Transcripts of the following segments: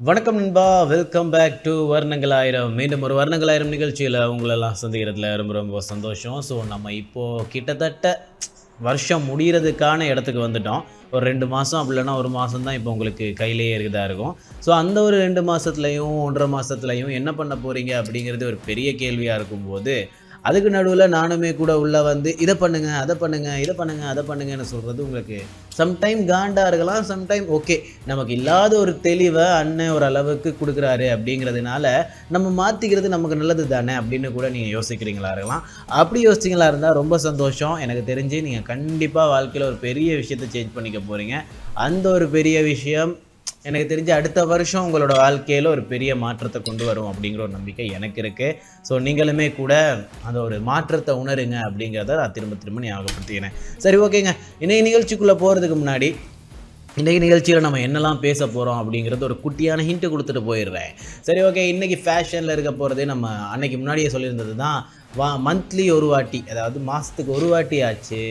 வணக்கம் நண்பா. Welcome back to வர்ணங்களாயிரம். மீண்டும் ஒரு வர்ணங்களாயிரம் நிகழ்ச்சியில் உங்களெல்லாம் சந்திக்கிறதுல ரொம்ப ரொம்ப சந்தோஷம். ஸோ நம்ம இப்போது கிட்டத்தட்ட வருஷம் முடிகிறதுக்கான இடத்துக்கு வந்துட்டோம். ஒரு ரெண்டு மாதம் அப்படி இல்லைன்னா ஒரு மாதம் தான் இப்போ உங்களுக்கு கையிலேயே இருக்குதா இருக்கும். ஸோ அந்த ஒரு ரெண்டு மாதத்துலையும் ஒன்றரை மாதத்துலையும் என்ன பண்ண போகிறீங்க அப்படிங்கிறது ஒரு பெரிய கேள்வியாக இருக்கும்போது அதுக்கு நடுவில் நானுமே கூட உள்ளே வந்து இதை பண்ணுங்க அதை பண்ணுங்க இதை பண்ணுங்க அதை பண்ணுங்கன்னு சொல்கிறது உங்களுக்கு சம்டைம் காண்டாக இருக்கலாம் சம்டைம் ஓகே நமக்கு இல்லாத ஒரு தெளிவை அண்ணன் ஒரு அளவுக்கு கொடுக்குறாரு அப்படிங்கிறதுனால நம்ம மாற்றிக்கிறது நமக்கு நல்லது தானே அப்படின்னு கூட நீங்கள் யோசிக்கிறீங்களா இருக்கலாம். அப்படி யோசிச்சிங்களா இருந்தால் ரொம்ப சந்தோஷம். எனக்கு தெரிஞ்சு நீங்கள் கண்டிப்பாக வாழ்க்கையில் ஒரு பெரிய விஷயத்தை சேஞ்ச் பண்ணிக்க போகிறீங்க அந்த ஒரு பெரிய விஷயம் எனக்கு தெரிஞ்சு அடுத்த வருஷம் உங்களோட வாழ்க்கையில் ஒரு பெரிய மாற்றத்தை கொண்டு வரும் அப்படிங்கிற ஒரு நம்பிக்கை எனக்கு இருக்குது ஸோ நீங்களுமே கூட அந்த ஒரு மாற்றத்தை உணருங்க அப்படிங்கிறத நான் திரும்ப திரும்ப ஞாபகப்படுத்திக்கிறேன். சரி ஓகேங்க. இன்னைக்கு நிகழ்ச்சிக்குள்ளே போகிறதுக்கு முன்னாடி இன்றைக்கி நிகழ்ச்சியில் நம்ம என்னெல்லாம் பேச போகிறோம் அப்படிங்கிறது ஒரு குட்டியான ஹிண்ட்டு கொடுத்துட்டு போயிடுறேன். சரி ஓகே. இன்றைக்கி ஃபேஷனில் இருக்க போகிறது நம்ம அன்னைக்கு முன்னாடியே சொல்லியிருந்தது தான் வா மந்த்லி ஒரு வாட்டி அதாவது மாதத்துக்கு ஒரு வாட்டி ஆச்சு.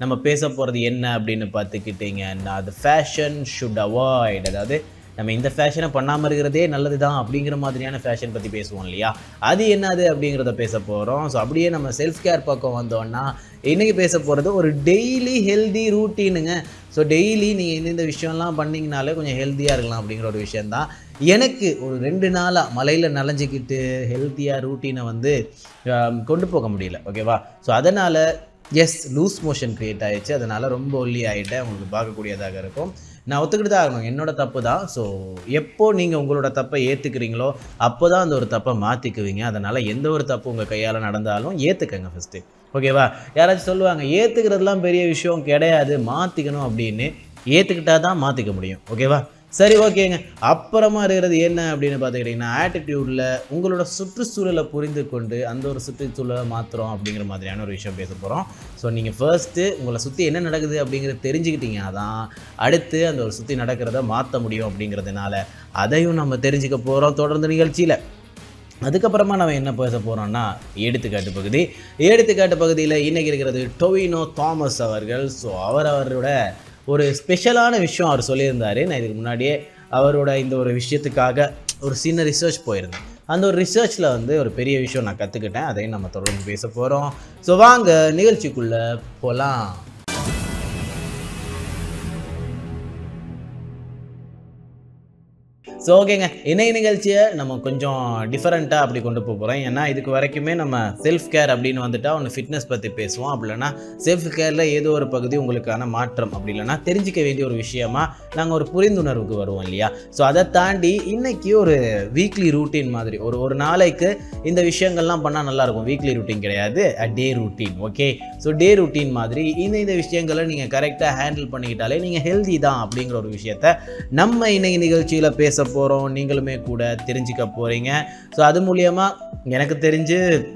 நம்ம பேச போகிறது என்ன அப்படின்னு பார்த்துக்கிட்டிங்கன்னா அது ஃபேஷன் ஷுட் அவாய்ட் அதாவது நம்ம இந்த ஃபேஷனை பண்ணாமல் இருக்கிறதே நல்லது தான் அப்படிங்கிற மாதிரியான ஃபேஷன் பற்றி பேசுவோம் இல்லையா? அது என்னது அப்படிங்கிறத பேச போகிறோம் ஸோ அப்படியே நம்ம செல்ஃப் கேர் பக்கம் வந்தோன்னா இன்றைக்கி பேச போகிறது ஒரு டெய்லி ஹெல்தி ரூட்டீனுங்க ஸோ டெய்லி நீங்கள் இந்தந்த விஷயம்லாம் பண்ணிங்கனாலே கொஞ்சம் ஹெல்த்தியாக இருக்கலாம் அப்படிங்கிற ஒரு விஷயந்தான் எனக்கு ஒரு ரெண்டு நாளாக மலையில் நனைஞ்சிக்கிட்டு ஹெல்த்தியாக ரூட்டீனை வந்து கொண்டு போக முடியல. ஓகேவா ஸோ அதனால் எஸ் லூஸ் மோஷன் க்ரியேட் ஆகிடுச்சு அதனால் ரொம்ப ஒல்லி ஆகிட்டேன் உங்களுக்கு பார்க்கக்கூடியதாக இருக்கும். நான் ஒத்துக்கிட்டு தான் ஆகணும். என்னோட தப்பு தான் ஸோ எப்போ நீங்கள் உங்களோட தப்பை ஏற்றுக்கிறீங்களோ அப்போ தான் அந்த ஒரு தப்பை மாற்றிக்குவீங்க அதனால் எந்த ஒரு தப்பு உங்கள் கையால் நடந்தாலும் ஏற்றுக்கங்க ஃபஸ்ட்டு ஓகேவா யாராச்சும் சொல்லுவாங்க ஏற்றுக்கிறதுலாம் பெரிய விஷயம் கிடையாது. மாற்றிக்கணும் அப்படின்னு. ஏற்றுக்கிட்டா தான் மாற்றிக்க முடியும் ஓகேவா சரி ஓகேங்க. அப்புறமா இருக்கிறது என்ன அப்படின்னு பார்த்துக்கிட்டிங்கன்னா ஆட்டிடியூடில் உங்களோட சுற்றுச்சூழலை புரிந்து கொண்டு அந்த ஒரு சுற்றுச்சூழலை மாற்றுறோம் அப்படிங்கிற மாதிரியான ஒரு விஷயம் பேச போகிறோம் ஸோ நீங்கள் ஃபர்ஸ்ட்டு உங்களை சுற்றி என்ன நடக்குது அப்படிங்கிறத தெரிஞ்சுக்கிட்டீங்கன்னா தான் அடுத்து அந்த ஒரு சுற்றி நடக்கிறத மாற்ற முடியும் அப்படிங்கிறதுனால அதையும் நம்ம தெரிஞ்சுக்க போகிறோம் தொடர்ந்து நிகழ்ச்சியில். அதுக்கப்புறமா நம்ம என்ன பேச போகிறோம்னா எடுத்துக்காட்டு பகுதி. எடுத்துக்காட்டு பகுதியில் இன்றைக்கி இருக்கிறது டொவினோ தாமஸ் அவர்கள். ஸோ அவர் அவரோட ஒரு ஸ்பெஷலான விஷயம் அவர் சொல்லியிருந்தார். நான் இதுக்கு முன்னாடியே அவரோட இந்த ஒரு விஷயத்துக்காக ஒரு சின்ன ரிசர்ச் போயிருந்தேன். அந்த ஒரு ரிசர்ச்சில் வந்து ஒரு பெரிய விஷயம் நான் கற்றுக்கிட்டேன் அதையும் நம்ம தொடர்ந்து பேச போகிறோம் ஸோ வாங்க நிகழ்ச்சிக்குள்ளே போகலாம் ஸோ ஓகேங்க இணைய நிகழ்ச்சியை நம்ம கொஞ்சம் டிஃப்ரெண்ட்டாக அப்படி கொண்டு போக போகிறோம் ஏன்னா இதுக்கு வரைக்குமே நம்ம செல்ஃப் கேர் அப்படின்னு வந்துட்டால் ஒன்று ஃபிட்னஸ் பற்றி பேசுவோம். அப்படி செல்ஃப் கேரில் ஏதோ ஒரு பகுதி உங்களுக்கான மாற்றம். அப்படி இல்லைனா தெரிஞ்சிக்க வேண்டிய ஒரு விஷயமா நாங்கள் ஒரு புரிந்துணர்வுக்கு வருவோம் இல்லையா? ஸோ அதை தாண்டி இன்னைக்கு ஒரு வீக்லி ரூட்டீன் மாதிரி ஒரு ஒரு நாளைக்கு இந்த விஷயங்கள்லாம் பண்ணால் நல்லாயிருக்கும். வீக்லி ரூட்டீன் கிடையாது. Day routine okay so day routine மாதிரி இந்த இந்த விஷயங்களை நீங்கள் கரெக்டாக ஹேண்டில் பண்ணிக்கிட்டாலே நீங்கள் ஹெல்தி தான் அப்படிங்கிற ஒரு விஷயத்த நம்ம இன்னைக்கு நிகழ்ச்சியில் பேச போகிறோம் நீங்களுமே கூட தெரிஞ்சுக்க போகிறீங்க ஸோ அது மூலியமாக எனக்கு தெரிஞ்சு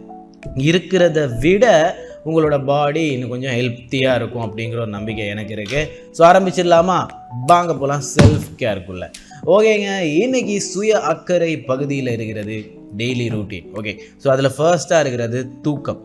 இருக்கிறத விட உங்களோட பாடி இன்னும் கொஞ்சம் ஹெல்த்தியாக இருக்கும் அப்படிங்கிற ஒரு நம்பிக்கை எனக்கு இருக்குது ஸோ ஆரம்பிச்சிடலாமா? வாங்க போகலாம் செல்ஃப் கேர்க்குள்ளே ஓகேங்க இன்னைக்கு சுய அக்கறை பகுதியில் இருக்கிறது டெய்லி ரூட்டீன் ஓகே ஸோ அதில் ஃபர்ஸ்ட்டாக இருக்கிறது தூக்கம்.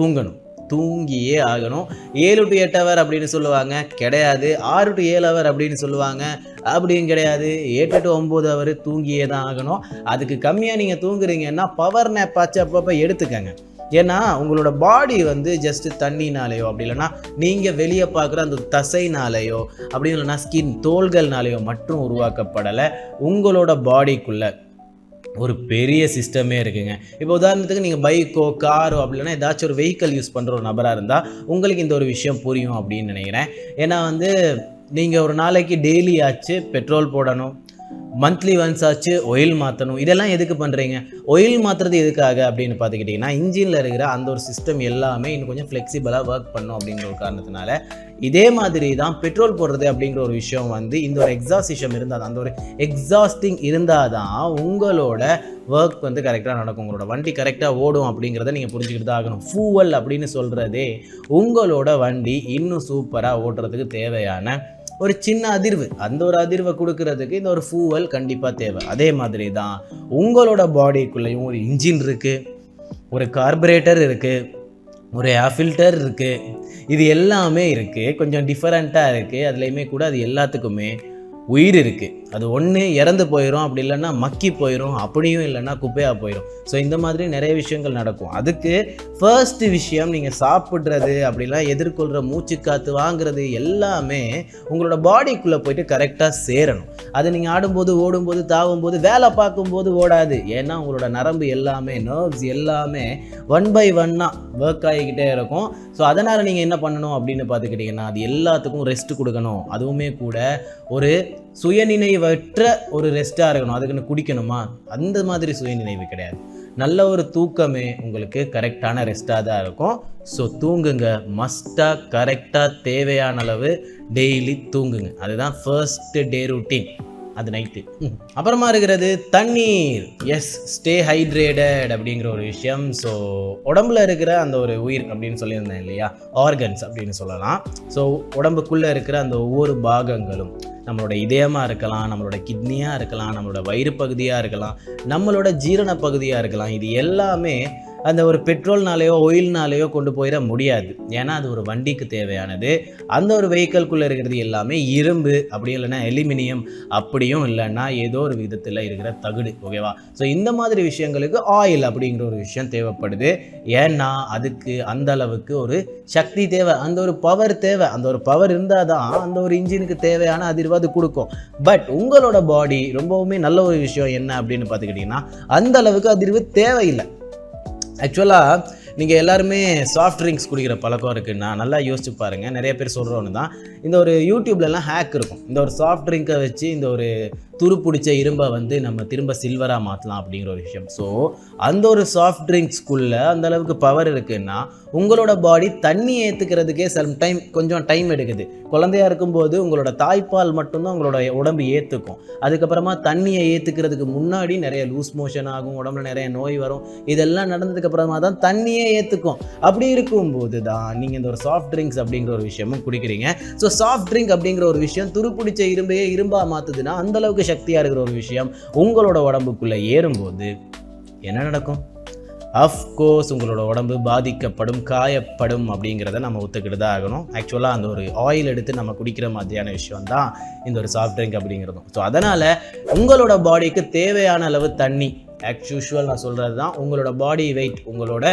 தூங்கணும். தூங்கியே ஆகணும். ஏழு டு எட்டு ஹவர் அப்படின்னு சொல்லுவாங்க. கிடையாது. ஆறு டு ஏழு ஹவர் அப்படின்னு சொல்லுவாங்க. அப்படின்னு கிடையாது. எட்டு டு ஒம்பது ஹவர் தூங்கியே தான் ஆகணும். அதுக்கு கம்மியாக நீங்கள் தூங்குறீங்கன்னா பவர் நேப் அப்பப்போ எடுத்துக்கங்க. ஏன்னா உங்களோட பாடி வந்து ஜஸ்ட் தண்ணினாலேயோ அப்படி இல்லைன்னா நீங்கள் வெளியே பார்க்குற அந்த தசைனாலேயோ அப்படி இல்லைன்னா ஸ்கின் தோள்கள்னாலேயோ மட்டும் உருவாக்கப்படலை. உங்களோட பாடிக்குள்ளே ஒரு பெரிய சிஸ்டமே இருக்குங்க. இப்போ உதாரணத்துக்கு நீங்கள் பைக்கோ காரோ அப்படி இல்லைன்னா ஏதாச்சும் ஒரு வெஹிக்கல் யூஸ் பண்ணுற ஒரு நபராக இருந்தால் உங்களுக்கு இந்த ஒரு விஷயம் புரியும் அப்படின்னு நினைக்கிறேன். ஏன்னா வந்து நீங்கள் ஒரு நாளைக்கு டெய்லி ஆச்சு பெட்ரோல் போடணும். மந்த்லி ஒன்ஸ் ஆச்சு ஒயில் மாற்றணும் இதெல்லாம் எதுக்கு பண்ணுறீங்க ஒயில் மாற்றுறது எதுக்காக அப்படின்னு பார்த்துக்கிட்டிங்கன்னா இன்ஜினில் இருக்கிற அந்த ஒரு சிஸ்டம் எல்லாமே இன்னும் கொஞ்சம் ஃப்ளெக்சிபிளாக ஒர்க் பண்ணும் அப்படிங்கிற ஒரு காரணத்தினால இதே மாதிரி தான் பெட்ரோல் போடுறது அப்படிங்கிற ஒரு விஷயம் வந்து இந்த ஒரு எக்ஸாஸ்டிஷம் இருந்தால் அந்த ஒரு எக்ஸாஸ்டிங் இருந்தால் தான் உங்களோட ஒர்க் வந்து கரெக்டாக நடக்கும். உங்களோட வண்டி கரெக்டாக ஓடும் அப்படிங்கிறத நீங்கள் புரிஞ்சுக்கிட்டு தான் ஆகணும். ஃபூவல் அப்படின்னு சொல்கிறதே உங்களோட வண்டி இன்னும் சூப்பராக ஓட்டுறதுக்கு தேவையான ஒரு சின்ன அதிர்வு. அந்த ஒரு அதிர்வை கொடுக்கறதுக்கு இந்த ஒரு ஃபூவல் கண்டிப்பாக தேவை. அதே மாதிரி தான் உங்களோட பாடிக்குள்ளேயும் ஒரு இன்ஜின் இருக்குது ஒரு கார்பரேட்டர் இருக்குது ஒரு ஏர் ஃபில்டர் இருக்குது இது எல்லாமே இருக்குது கொஞ்சம் டிஃப்ரெண்ட்டாக இருக்குது அதுலேயுமே கூட அது எல்லாத்துக்குமே உயிர் இருக்குது அது ஒன்று இறந்து போயிடும் அப்படி இல்லைன்னா மக்கி போயிடும் அப்படியும் இல்லைன்னா குப்பையாக போயிடும் ஸோ இந்த மாதிரி நிறைய விஷயங்கள் நடக்கும். அதுக்கு ஃபர்ஸ்ட் விஷயம் நீங்கள் சாப்பிட்றது அப்படிலாம் எதிர்கொள்கிற மூச்சு காற்று வாங்குறது எல்லாமே உங்களோட பாடிக்குள்ளே போயிட்டு கரெக்டாக சேரணும். அது நீங்கள் ஆடும்போது ஓடும்போது தாவும்போது வேலை பார்க்கும்போது ஓடாது. ஏன்னா உங்களோட நரம்பு எல்லாமே நர்வ்ஸ் எல்லாமே ஒன் பை ஒன்னாக ஒர்க் ஆகிக்கிட்டே இருக்கும். ஸோ அதனால் நீங்கள் என்ன பண்ணணும் அப்படின்னு பார்த்துக்கிட்டிங்கன்னா அது எல்லாத்துக்கும் ரெஸ்ட் கொடுக்கணும். அதுவுமே கூட ஒரு சுயநினைவற்ற ஒரு ரெஸ்ட்டாக இருக்கணும். அதுக்குன்னு குடிக்கணுமா? அந்த மாதிரி சுயநினைவு கிடையாது. நல்ல ஒரு தூக்கமே உங்களுக்கு கரெக்டான ரெஸ்ட்டாக தான் இருக்கும். ஸோ தூங்குங்க. மஸ்ட்டாக கரெக்டாக தேவையான அளவு டெய்லி தூங்குங்க. அதுதான் ஃபர்ஸ்ட் டே ரூட்டீன் அது நைட்டு அப்புறமா இருக்கிறது தண்ணீர். எஸ் ஸ்டே ஹைட்ரேட்டட் அப்படிங்கிற ஒரு விஷயம். ஸோ உடம்புல இருக்கிற அந்த ஒரு உயிர் அப்படின்னு சொல்லியிருந்தேன் இல்லையா? ஆர்கன்ஸ் அப்படின்னு சொல்லலாம். ஸோ உடம்புக்குள்ளே இருக்கிற அந்த ஒவ்வொரு பாகங்களும் நம்மளோட இதயமாக இருக்கலாம் நம்மளோட கிட்னியாக இருக்கலாம் நம்மளோட வயிறு பகுதியாக இருக்கலாம் நம்மளோட ஜீரண பகுதியாக இருக்கலாம் இது எல்லாமே அந்த ஒரு பெட்ரோல்னாலேயோ ஆயில்னாலேயோ கொண்டு போயிட முடியாது. ஏன்னா அது ஒரு வண்டிக்கு தேவையானது. அந்த ஒரு வெஹிக்கல்குள்ளே இருக்கிறது எல்லாமே இரும்பு அப்படி இல்லைன்னா எலுமினியம் அப்படியும் இல்லைன்னா ஏதோ ஒரு விதத்தில் இருக்கிற தகுடு ஓகேவா ஸோ இந்த மாதிரி விஷயங்களுக்கு ஆயில் அப்படிங்கிற ஒரு விஷயம் தேவைப்படுது. ஏன்னா அதுக்கு அந்த அளவுக்கு ஒரு சக்தி தேவை அந்த ஒரு பவர் தேவை. அந்த ஒரு பவர் இருந்தால் தான் அந்த ஒரு இன்ஜினுக்கு தேவையான அதிர்வு அது கொடுக்கும். பட் உங்களோட பாடி ரொம்பவுமே நல்ல ஒரு விஷயம் என்ன அப்படின்னு பார்த்துக்கிட்டிங்கன்னா அந்த அளவுக்கு அதிர்வு தேவையில்லை. ஆக்சுவலாக நீங்கள் எல்லாருமே சாஃப்ட் ட்ரிங்க்ஸ் குடிக்கிற பழக்கம் இருக்குன்னா நல்லா யோசிச்சு பாருங்கள் நிறைய பேர் சொல்கிறோன்னு தான் இந்த ஒரு யூடியூப்லலாம் ஹேக் இருக்கும். இந்த ஒரு சாஃப்ட் ட்ரிங்கை வச்சு இந்த ஒரு துரு பிடிச்ச இரும்பை வந்து நம்ம திரும்ப சில்வராக மாற்றலாம் அப்படிங்கிற ஒரு விஷயம். ஸோ அந்த ஒரு சாஃப்ட் ட்ரிங்க்ஸ்குள்ளே அந்த அளவுக்கு பவர் இருக்குன்னா உங்களோட பாடி தண்ணி ஏற்றுக்கிறதுக்கே சம் டைம் கொஞ்சம் டைம் எடுக்குது. குழந்தையா இருக்கும்போது உங்களோட தாய்ப்பால் மட்டும்தான் உங்களோட உடம்பு ஏற்றுக்கும் அதுக்கப்புறமா தண்ணியை ஏற்றுக்கிறதுக்கு முன்னாடி நிறைய லூஸ் மோஷன் ஆகும் உடம்புல நிறைய நோய் வரும். இதெல்லாம் நடந்ததுக்கப்புறமா தான் தண்ணியே ஏற்றுக்கும் அப்படி இருக்கும்போது தான் நீங்கள் இந்த ஒரு சாஃப்ட் ட்ரிங்க்ஸ் அப்படிங்கிற ஒரு விஷயமும் குடிக்கிறீங்க. ஸோ சாஃப்ட் ட்ரிங்க் அப்படிங்கிற ஒரு விஷயம் துருப்பிடிச்ச இரும்பையே இரும்பாக மாற்றுதுன்னா அந்தளவுக்கு சக்தியாக இருக்கிற ஒரு விஷயம் உங்களோட உடம்புக்குள்ளே ஏறும்போது என்ன நடக்கும்? அஃப்கோர்ஸ் உங்களோட உடம்பு பாதிக்கப்படும் காயப்படும் அப்படிங்கிறத நம்ம ஒத்துக்கிட்டு தான் ஆகணும். ஆக்சுவலாக அந்த ஒரு ஆயில் எடுத்து நம்ம குடிக்கிற மாதிரியான விஷயம் தான் இந்த ஒரு சாஃப்ட் ட்ரிங்க் அப்படிங்கிறதும். ஸோ அதனால் உங்களோட பாடிக்கு தேவையான அளவு தண்ணி ஆக்ஸ் யூஷுவல் நான் சொல்கிறது தான் உங்களோட பாடி வெயிட் உங்களோட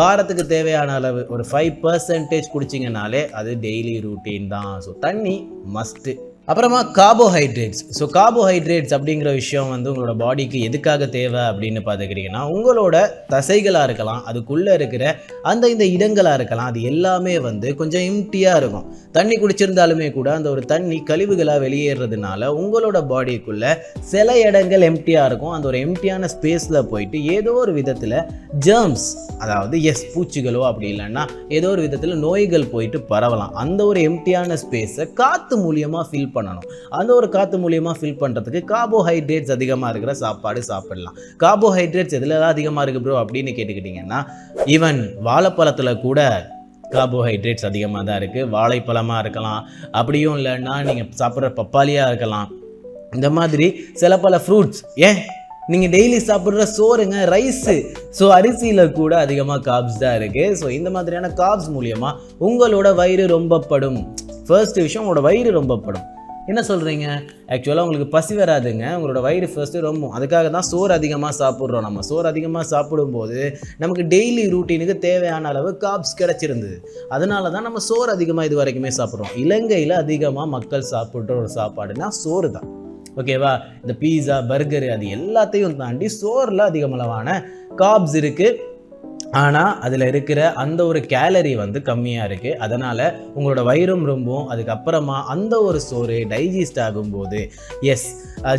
பாரத்துக்கு தேவையான அளவு ஒரு ஃபைவ் பர்சன்டேஜ் குடிச்சிங்கனாலே அது டெய்லி ரூட்டீன் தான். ஸோ தண்ணி மஸ்ட்டு அப்புறமா கார்போஹைட்ரேட்ஸ் ஸோ கார்போஹைட்ரேட்ஸ் அப்படிங்கிற விஷயம் வந்து உங்களோட பாடிக்கு எதுக்காக தேவை அப்படின்னு பார்த்துக்கிட்டிங்கன்னா உங்களோட தசைகளாக இருக்கலாம் அதுக்குள்ளே இருக்கிற அந்த இந்த இடங்களாக இருக்கலாம் அது எல்லாமே வந்து கொஞ்சம் எம்டியாக இருக்கும். தண்ணி குடிச்சிருந்தாலுமே கூட அந்த ஒரு தண்ணி கழிவுகளாக வெளியேறதுனால உங்களோட பாடிக்குள்ளே சில இடங்கள் எம்டியாக இருக்கும். அந்த ஒரு எம்டியான ஸ்பேஸில் போயிட்டு ஏதோ ஒரு விதத்தில் ஜேர்ம்ஸ் அதாவது எஸ் பூச்சிகளோ அப்படி இல்லைன்னா ஏதோ ஒரு விதத்தில் நோய்கள் போயிட்டு பரவலாம். அந்த ஒரு எம்டியான ஸ்பேஸை காற்று மூலியமாக ஃபில் பண்ணணும். அந்த ஒரு காற்று மூலியமாக ஃபில் பண்ணுறதுக்கு கார்போஹைட்ரேட்ஸ் அதிகமாக இருக்கிற சாப்பாடு சாப்பிடலாம். கார்போஹைட்ரேட்ஸ் எதில் அதிகமாக இருக்குது ப்ரோ அப்படின்னு கேட்டுக்கிட்டிங்கன்னா ஈவன் வாழைப்பழத்தில் கூட கார்போஹைட்ரேட்ஸ் அதிகமாக தான் இருக்குது வாழைப்பழமாக இருக்கலாம். அப்படியும் இல்லைன்னா நீங்கள் சாப்பிட்ற பப்பாளியாக இருக்கலாம். இந்த மாதிரி சில பல ஃப்ரூட்ஸ் ஏன்? நீங்கள் டெய்லி சாப்பிட்ற சோறுங்க ரைஸு ஸோ அரிசியில் கூட அதிகமாக காப்ஸ் தான் இருக்குது ஸோ இந்த மாதிரியான காப்ஸ் மூலியமாக உங்களோட வயிறு ரொம்பப்படும். ஃபர்ஸ்ட் விஷயம் உங்களோட வயிறு ரொம்பப்படும். என்ன சொல்கிறீங்க ஆக்சுவலாக உங்களுக்கு பசி வராதுங்க. உங்களோட வயிறு ஃபஸ்ட்டு ரொம்ப அதுக்காக தான் சோறு அதிகமாக சாப்பிட்றோம் நம்ம. சோறு அதிகமாக சாப்பிடும்போது நமக்கு டெய்லி ரூட்டீனுக்கு தேவையான அளவு காப்ஸ் கிடச்சிருந்தது. அதனால தான் நம்ம சோறு அதிகமாக இது வரைக்குமே சாப்பிட்றோம். இலங்கையில் அதிகமாக மக்கள் சாப்பிட்ற ஒரு சாப்பாடுனா சோறு தான். ஓகேவா இந்த பீஸா பர்கரு அது எல்லாத்தையும் தாண்டி சோறில் அதிகமளவான காப்ஸ் இருக்குது ஆனால் அதில் இருக்கிற அந்த ஒரு கேலரி வந்து கம்மியாக இருக்குது அதனால் உங்களோட வயிறும் ரொம்பவும் அதுக்கப்புறமா அந்த ஒரு சோறு டைஜஸ்ட் ஆகும்போது எஸ்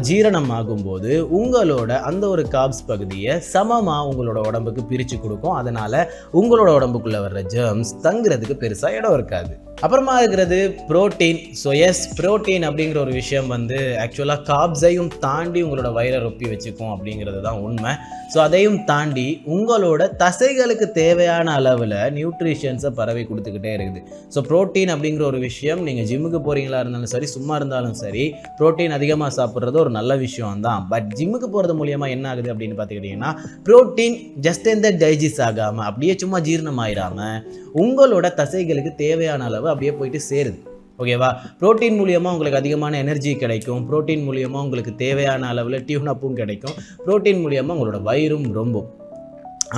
ஜீரணம் ஆகும்போது உங்களோட அந்த ஒரு காப்ஸ் பகுதியை சமமாக உங்களோட உடம்புக்கு பிரித்து கொடுக்கும். அதனால் உங்களோட உடம்புக்குள்ளே வர்ற ஜேர்ம்ஸ் தங்குறதுக்கு பெருசாக இடம் இருக்காது. அப்புறமா இருக்கிறது புரோட்டீன் ஸோ எஸ் புரோட்டீன் அப்படிங்கிற ஒரு விஷயம் வந்து ஆக்சுவலாக காப்ஸையும் தாண்டி உங்களோட வயிறை ரொப்பி வச்சுக்கும் அப்படிங்கிறது தான் உண்மை. ஸோ அதையும் தாண்டி உங்களோட தசைகளுக்கு தேவையான அளவில் நியூட்ரிஷன்ஸை பரவி கொடுத்துக்கிட்டே இருக்குது. ஸோ புரோட்டீன் அப்படிங்கிற ஒரு விஷயம் நீங்கள் ஜிம்முக்கு போகிறீங்களா இருந்தாலும் சரி சும்மா இருந்தாலும் சரி புரோட்டீன் அதிகமாக சாப்பிட்றது ஒரு நல்ல விஷயம் தான். பட் ஜிம்முக்கு போகிறது மூலியமாக என்ன ஆகுது அப்படின்னு பார்த்துக்கிட்டிங்கன்னா புரோட்டீன் ஜஸ்ட் எந்த டைஜஸ்ட் ஆகாமல் அப்படியே சும்மா ஜீரணம் ஆயிடாமல் உங்களோட தசைகளுக்கு தேவையான அளவு அப்படியே போயிட்டு சேருது. ஓகேவா? ப்ரோட்டீன் மூலியமாக உங்களுக்கு அதிகமான எனர்ஜி கிடைக்கும். புரோட்டீன் மூலியமாக உங்களுக்கு தேவையான அளவில் டியூனப்பும் கிடைக்கும். ப்ரோட்டீன் மூலியமாக உங்களோட வயிறும் ரொம்பும்.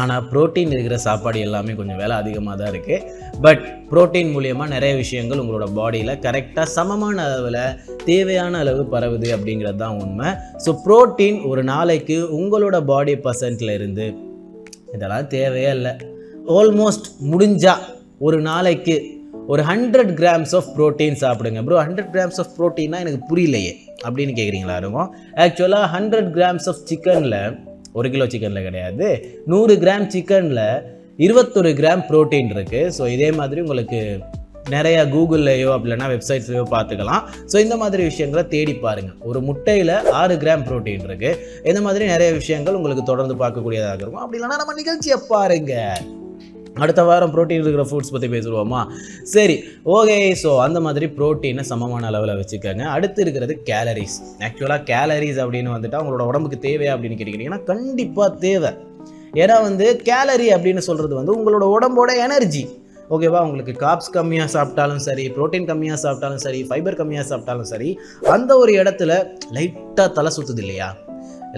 ஆனால் புரோட்டீன் இருக்கிற சாப்பாடு எல்லாமே கொஞ்சம் வேலை அதிகமாக தான் இருக்குது பட் புரோட்டீன் மூலியமாக நிறைய விஷயங்கள் உங்களோட பாடியில் கரெக்டாக சமமான அளவில் தேவையான அளவு பரவுது அப்படிங்கிறது தான் உண்மை. ஸோ புரோட்டீன் ஒரு நாளைக்கு உங்களோட பாடி பர்சன்ட்ல இருந்து இதெல்லாம் தேவையே இல்லை. ஆல்மோஸ்ட் முடிஞ்சால் ஒரு நாளைக்கு ஒரு ஹண்ட்ரட் கிராம்ஸ் ஆஃப் புரோட்டீன் சாப்பிடுங்க. ப்ரோ ஹண்ட்ரட் கிராம்ஸ் ஆஃப் ப்ரோட்டீன்னா எனக்கு புரியலையே. அப்படின்னு கேட்குறீங்களா இருக்கும். ஆக்சுவலாக ஹண்ட்ரட் கிராம்ஸ் ஆஃப் சிக்கனில் ஒரு கிலோ சிக்கனில் கிடையாது. நூறு கிராம் சிக்கனில் இருபத்தொரு கிராம் புரோட்டீன் இருக்குது ஸோ இதே மாதிரி உங்களுக்கு நிறைய கூகுள்லையோ அப்படின்னா வெப்சைட்ஸ்லையோ பார்த்துக்கலாம். ஸோ இந்த மாதிரி விஷயங்களை தேடி பாருங்கள் ஒரு முட்டையில் ஆறு கிராம் புரோட்டீன் இருக்குது இந்த மாதிரி நிறைய விஷயங்கள் உங்களுக்கு தொடர்ந்து பார்க்கக்கூடியதாக இருக்கும். அப்படி இல்லைனா நம்ம நிகழ்ச்சியை பாருங்கள் அடுத்த வாரம் புரோட்டீன் இருக்கிற ஃபுட்ஸ் பற்றி பேசுவோமா சரி ஓகே ஸோ அந்த மாதிரி புரோட்டீனை சமமான அளவில் வச்சுக்கோங்க. அடுத்து இருக்கிறது கேலரிஸ் ஆக்சுவலாக கேலரிஸ் அப்படின்னு வந்துட்டு அவங்களோட உடம்புக்கு தேவையா அப்படின்னு கேட்டிங்கன்னா கண்டிப்பாக தேவை. ஏன்னா வந்து கேலரி அப்படின்னு சொல்கிறது வந்து உங்களோட உடம்போட எனர்ஜி ஓகேவா உங்களுக்கு காப்ஸ் கம்மியாக சாப்பிட்டாலும் சரி புரோட்டீன் கம்மியாக சாப்பிட்டாலும் சரி ஃபைபர் கம்மியாக சாப்பிட்டாலும் சரி அந்த ஒரு இடத்துல லைட்டாக தலை சுற்றுது இல்லையா?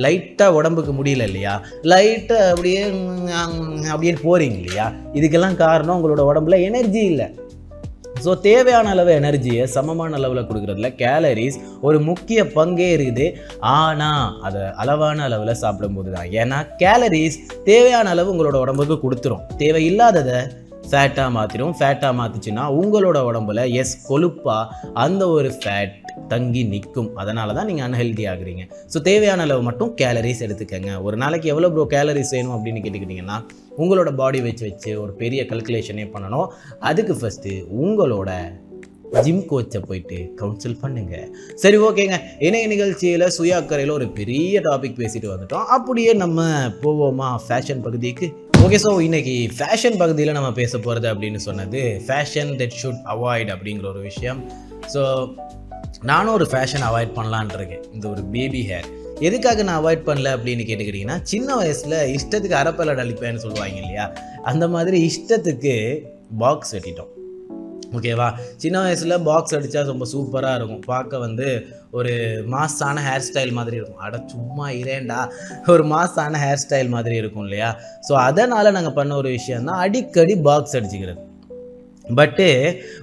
லைட்டாக உடம்புக்கு முடியல இல்லையா? லைட்டாக அப்படியே அப்படியே போகிறீங்க இல்லையா? இதுக்கெல்லாம் காரணம் உங்களோட உடம்புல எனர்ஜி இல்லை. ஸோ தேவையான அளவு எனர்ஜியை சமமான அளவில் கொடுக்குறதுல கேலரிஸ் ஒரு முக்கிய பங்கே இருக்குது. ஆனால் அதை அளவான அளவில் சாப்பிடும்போது தான் ஏன்னா கேலரிஸ் தேவையான அளவு உங்களோட உடம்புக்கு கொடுத்துரும். தேவையில்லாததை ஃபேட்டாக மாற்றிடும் ஃபேட்டாக மாற்றிச்சுன்னா உங்களோட உடம்புல எஸ் கொழுப்பாக அந்த ஒரு ஃபேட் தங்கி நிற்கும் அதனால தான் நீங்கள் அன்ஹெல்தி ஆகுறீங்க. ஸோ தேவையான அளவு மட்டும் கேலரிஸ் எடுத்துக்கங்க. ஒரு நாளைக்கு எவ்வளோ ப்ரோ கேலரிஸ் வேணும் அப்படின்னு கேட்டுக்கிட்டிங்கன்னா உங்களோட பாடி வச்சு வச்சு ஒரு பெரிய கல்குலேஷனே பண்ணணும். அதுக்கு ஃபஸ்ட்டு உங்களோட ஜிம் கோச்சை போயிட்டு கவுன்சில் பண்ணுங்க. சரி ஓகேங்க இணைய நிகழ்ச்சியில் சுயாக்கரையில் ஒரு பெரிய டாபிக் பேசிட்டு வந்துட்டோம். அப்படியே நம்ம போவோமா? ஃபேஷன் பகுதிக்கு. ஓகே ஸோ இன்னைக்கு ஃபேஷன் பகுதியில் நம்ம பேச போகிறது அப்படின்னு சொன்னது ஃபேஷன் தட் ஷுட் அவாய்ட் அப்படிங்கிற ஒரு விஷயம். ஸோ நானும் ஒரு ஃபேஷன் அவாய்ட் பண்ணலான் இருக்கேன். இந்த ஒரு பேபி ஹேர் எதுக்காக நான் அவாய்ட் பண்ணல அப்படின்னு கேட்டுக்கிட்டிங்கன்னா சின்ன வயசில் இஷ்டத்துக்கு அரப்பலட் அழிப்பேன்னு சொல்லுவாங்க இல்லையா? அந்த மாதிரி இஷ்டத்துக்கு பாக்ஸ் வெட்டிட்டோம். ஓகேவா? சின்ன வயசில் பாக்ஸ் அடித்தா ரொம்ப சூப்பராக இருக்கும். பார்க்க வந்து ஒரு மாஸான ஹேர் ஸ்டைல் மாதிரி இருக்கும். அட சும்மா இரேண்டா. ஒரு மாஸான ஹேர் ஸ்டைல் மாதிரி இருக்கும் இல்லையா? ஸோ அதனால் நாங்கள் பண்ண ஒரு விஷயம் தான் அடிக்கடி பாக்ஸ் அடிச்சுக்கிறது. பட்டு